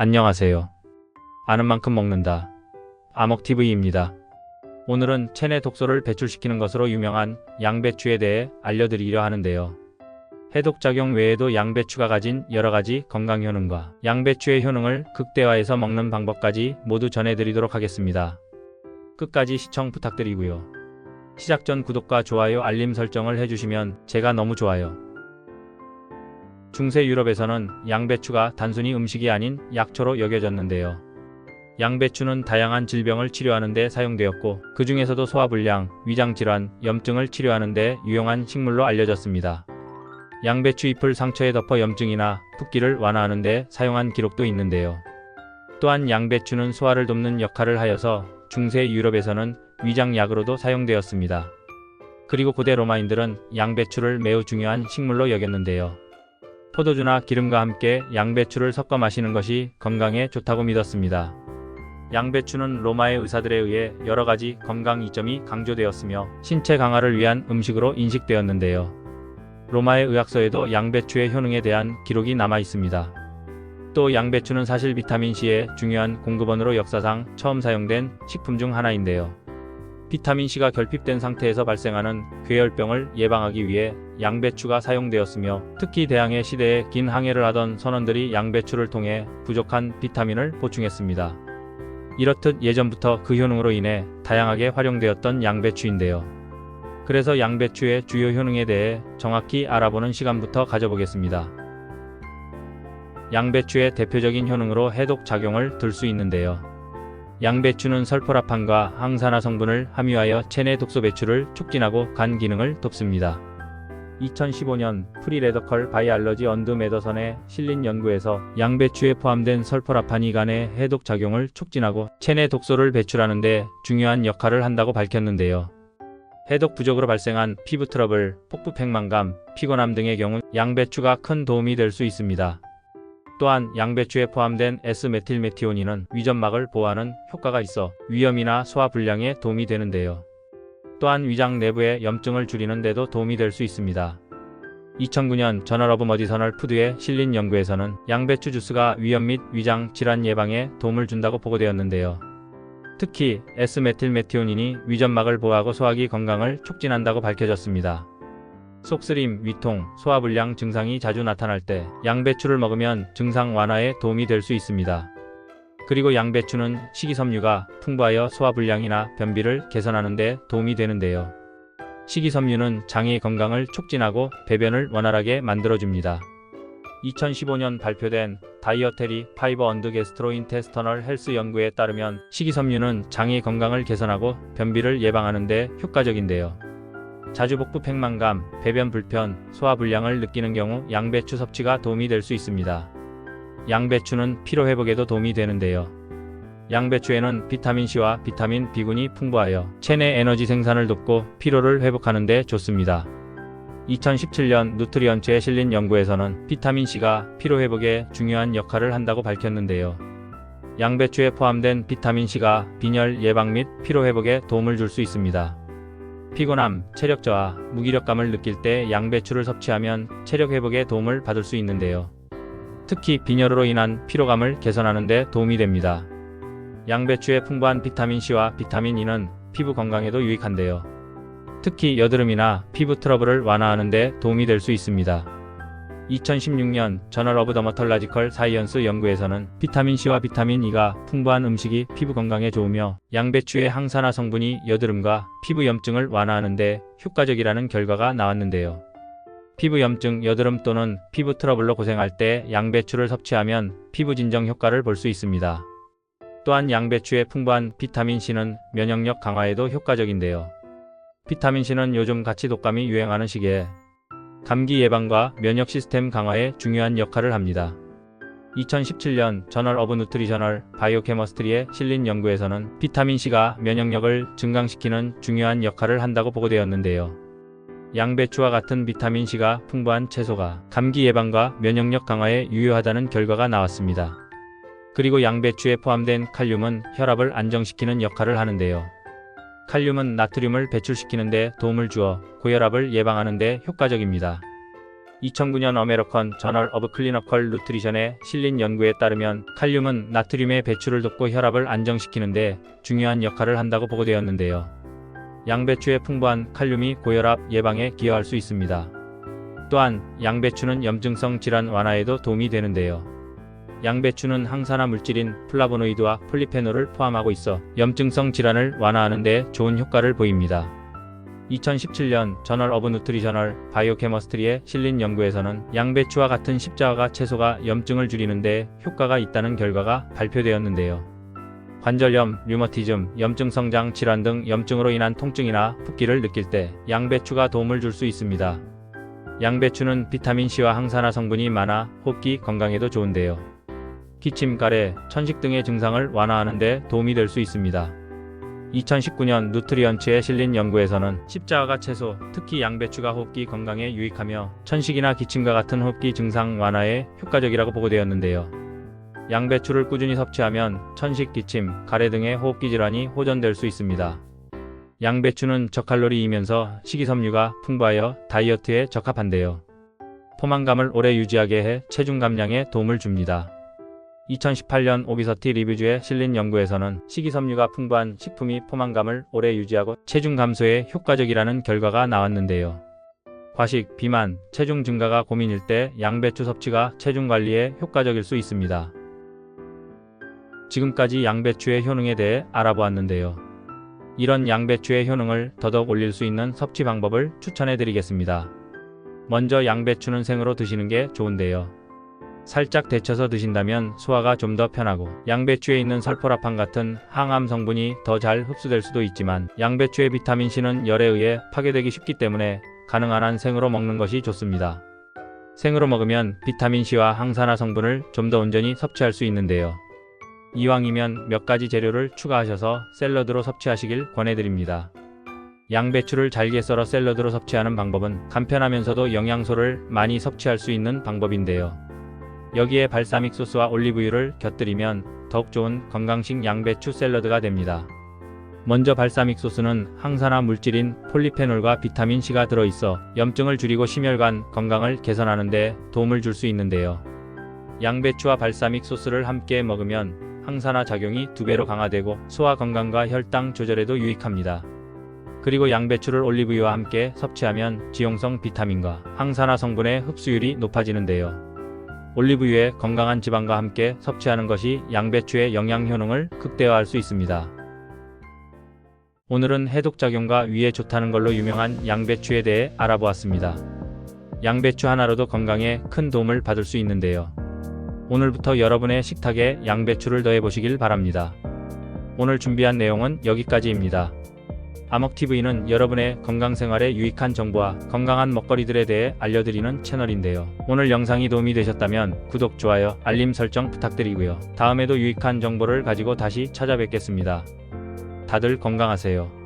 안녕하세요. 아는 만큼 먹는다. 아먹TV입니다. 오늘은 체내 독소를 배출시키는 것으로 유명한 양배추에 대해 알려드리려 하는데요. 해독작용 외에도 양배추가 가진 여러 가지 건강 효능과 양배추의 효능을 극대화해서 먹는 방법까지 모두 전해드리도록 하겠습니다. 끝까지 시청 부탁드리고요. 시작 전 구독과 좋아요 알림 설정을 해주시면 제가 너무 좋아요. 중세 유럽에서는 양배추가 단순히 음식이 아닌 약초로 여겨졌는데요. 양배추는 다양한 질병을 치료하는 데 사용되었고 그 중에서도 소화불량, 위장질환, 염증을 치료하는 데 유용한 식물로 알려졌습니다. 양배추 잎을 상처에 덮어 염증이나 붓기를 완화하는 데 사용한 기록도 있는데요. 또한 양배추는 소화를 돕는 역할을 하여서 중세 유럽에서는 위장약으로도 사용되었습니다. 그리고 고대 로마인들은 양배추를 매우 중요한 식물로 여겼는데요. 포도주나 기름과 함께 양배추를 섞어 마시는 것이 건강에 좋다고 믿었습니다. 양배추는 로마의 의사들에 의해 여러 가지 건강 이점이 강조되었으며 신체 강화를 위한 음식으로 인식되었는데요. 로마의 의학서에도 양배추의 효능에 대한 기록이 남아 있습니다. 또 양배추는 사실 비타민C의 중요한 공급원으로 역사상 처음 사용된 식품 중 하나인데요. 비타민C가 결핍된 상태에서 발생하는 괴혈병을 예방하기 위해 양배추가 사용되었으며 특히 대항해 시대에 긴 항해를 하던 선원들이 양배추를 통해 부족한 비타민을 보충했습니다. 이렇듯 예전부터 그 효능으로 인해 다양하게 활용되었던 양배추인데요. 그래서 양배추의 주요 효능에 대해 정확히 알아보는 시간부터 가져보겠습니다. 양배추의 대표적인 효능으로 해독 작용을 들 수 있는데요. 양배추는 설포라판과 항산화 성분을 함유하여 체내 독소 배출을 촉진하고 간 기능을 돕습니다. 2015년 프리레더컬 바이알러지 언드 메더선에 실린 연구에서 양배추에 포함된 설포라판이 간의 해독 작용을 촉진하고 체내 독소를 배출하는 데 중요한 역할을 한다고 밝혔는데요. 해독 부족으로 발생한 피부 트러블, 폭부 팽만감, 피곤함 등의 경우 양배추가 큰 도움이 될 수 있습니다. 또한 양배추에 포함된 S메틸메티오닌은 위점막을 보호하는 효과가 있어 위염이나 소화 불량에 도움이 되는데요. 또한 위장 내부의 염증을 줄이는 데도 도움이 될 수 있습니다. 2009년 저널 오브 머디서널 푸드에 실린 연구에서는 양배추 주스가 위염 및 위장 질환 예방에 도움을 준다고 보고되었는데요. 특히 S메틸메티오닌이 위점막을 보호하고 소화기 건강을 촉진한다고 밝혀졌습니다. 속쓰림, 위통, 소화불량 증상이 자주 나타날 때 양배추를 먹으면 증상 완화에 도움이 될 수 있습니다. 그리고 양배추는 식이섬유가 풍부하여 소화불량이나 변비를 개선하는 데 도움이 되는데요. 식이섬유는 장의 건강을 촉진하고 배변을 원활하게 만들어줍니다. 2015년 발표된 다이어테리 파이버 언드 게스트로인테스터널 헬스 연구에 따르면 식이섬유는 장의 건강을 개선하고 변비를 예방하는 데 효과적인데요. 자주 복부 팽만감, 배변 불편, 소화 불량을 느끼는 경우 양배추 섭취가 도움이 될 수 있습니다. 양배추는 피로 회복에도 도움이 되는데요. 양배추에는 비타민C와 비타민 B군이 풍부하여 체내 에너지 생산을 돕고 피로를 회복하는 데 좋습니다. 2017년 누트리언츠에 실린 연구에서는 비타민C가 피로 회복에 중요한 역할을 한다고 밝혔는데요. 양배추에 포함된 비타민C가 빈혈 예방 및 피로 회복에 도움을 줄 수 있습니다. 피곤함, 체력 저하, 무기력감을 느낄 때 양배추를 섭취하면 체력 회복에 도움을 받을 수 있는데요. 특히 빈혈으로 인한 피로감을 개선하는 데 도움이 됩니다. 양배추의 풍부한 비타민C와 비타민 E는 피부 건강에도 유익한데요. 특히 여드름이나 피부 트러블을 완화하는 데 도움이 될 수 있습니다. 2016년 저널 오브 더머털라지컬 사이언스 연구에서는 비타민C와 비타민 E가 풍부한 음식이 피부 건강에 좋으며 양배추의 항산화 성분이 여드름과 피부 염증을 완화하는 데 효과적이라는 결과가 나왔는데요. 피부 염증, 여드름 또는 피부 트러블로 고생할 때 양배추를 섭취하면 피부 진정 효과를 볼 수 있습니다. 또한 양배추의 풍부한 비타민C는 면역력 강화에도 효과적인데요. 비타민C는 요즘 같이 독감이 유행하는 시기에 감기 예방과 면역 시스템 강화에 중요한 역할을 합니다. 2017년 저널 오브 누트리셔널 바이오케머스트리에 실린 연구에서는 비타민C가 면역력을 증강시키는 중요한 역할을 한다고 보고되었는데요. 양배추와 같은 비타민C가 풍부한 채소가 감기 예방과 면역력 강화에 유효하다는 결과가 나왔습니다. 그리고 양배추에 포함된 칼륨은 혈압을 안정시키는 역할을 하는데요. 칼륨은 나트륨을 배출시키는 데 도움을 주어 고혈압을 예방하는 데 효과적입니다. 2009년 어메리컨 저널 오브 클리너컬 누트리션에 실린 연구에 따르면 칼륨은 나트륨의 배출을 돕고 혈압을 안정시키는 데 중요한 역할을 한다고 보고되었는데요. 양배추의 풍부한 칼륨이 고혈압 예방에 기여할 수 있습니다. 또한 양배추는 염증성 질환 완화에도 도움이 되는데요. 양배추는 항산화 물질인 플라보노이드와 폴리페놀을 포함하고 있어 염증성 질환을 완화하는 데 좋은 효과를 보입니다. 2017년 저널 오브 누트리셔널 바이오케머스트리에 실린 연구에서는 양배추와 같은 십자가 채소가 염증을 줄이는 데 효과가 있다는 결과가 발표되었는데요. 관절염, 류머티즘, 염증 성장 질환 등 염증으로 인한 통증이나 붓기를 느낄 때 양배추가 도움을 줄 수 있습니다. 양배추는 비타민C와 항산화 성분이 많아 호흡기 건강에도 좋은데요. 기침, 가래, 천식 등의 증상을 완화하는 데 도움이 될 수 있습니다. 2019년 누트리언츠에 실린 연구에서는 십자가 채소, 특히 양배추가 호흡기 건강에 유익하며 천식이나 기침과 같은 호흡기 증상 완화에 효과적이라고 보고되었는데요. 양배추를 꾸준히 섭취하면 천식, 기침, 가래 등의 호흡기 질환이 호전될 수 있습니다. 양배추는 저칼로리이면서 식이섬유가 풍부하여 다이어트에 적합한데요. 포만감을 오래 유지하게 해 체중 감량에 도움을 줍니다. 2018년 오비서티 리뷰주에 실린 연구에서는 식이섬유가 풍부한 식품이 포만감을 오래 유지하고 체중 감소에 효과적이라는 결과가 나왔는데요. 과식, 비만, 체중 증가가 고민일 때 양배추 섭취가 체중 관리에 효과적일 수 있습니다. 지금까지 양배추의 효능에 대해 알아보았는데요. 이런 양배추의 효능을 더더욱 올릴 수 있는 섭취 방법을 추천해 드리겠습니다. 먼저 양배추는 생으로 드시는 게 좋은데요. 살짝 데쳐서 드신다면 소화가 좀 더 편하고 양배추에 있는 설포라판 같은 항암 성분이 더 잘 흡수될 수도 있지만 양배추의 비타민C는 열에 의해 파괴되기 쉽기 때문에 가능한 한 생으로 먹는 것이 좋습니다. 생으로 먹으면 비타민C와 항산화 성분을 좀 더 온전히 섭취할 수 있는데요. 이왕이면 몇 가지 재료를 추가하셔서 샐러드로 섭취하시길 권해드립니다. 양배추를 잘게 썰어 샐러드로 섭취하는 방법은 간편하면서도 영양소를 많이 섭취할 수 있는 방법인데요. 여기에 발사믹 소스와 올리브유를 곁들이면 더욱 좋은 건강식 양배추 샐러드가 됩니다. 먼저 발사믹 소스는 항산화 물질인 폴리페놀과 비타민 C가 들어있어 염증을 줄이고 심혈관 건강을 개선하는 데 도움을 줄 수 있는데요. 양배추와 발사믹 소스를 함께 먹으면 항산화 작용이 두 배로 강화되고 소화 건강과 혈당 조절에도 유익합니다. 그리고 양배추를 올리브유와 함께 섭취하면 지용성 비타민과 항산화 성분의 흡수율이 높아지는데요. 올리브유에 건강한 지방과 함께 섭취하는 것이 양배추의 영양 효능을 극대화할 수 있습니다. 오늘은 해독작용과 위에 좋다는 걸로 유명한 양배추에 대해 알아보았습니다. 양배추 하나로도 건강에 큰 도움을 받을 수 있는데요. 오늘부터 여러분의 식탁에 양배추를 더해 보시길 바랍니다. 오늘 준비한 내용은 여기까지입니다. 아먹TV는 여러분의 건강생활에 유익한 정보와 건강한 먹거리들에 대해 알려드리는 채널인데요. 오늘 영상이 도움이 되셨다면 구독, 좋아요, 알림 설정 부탁드리고요. 다음에도 유익한 정보를 가지고 다시 찾아뵙겠습니다. 다들 건강하세요.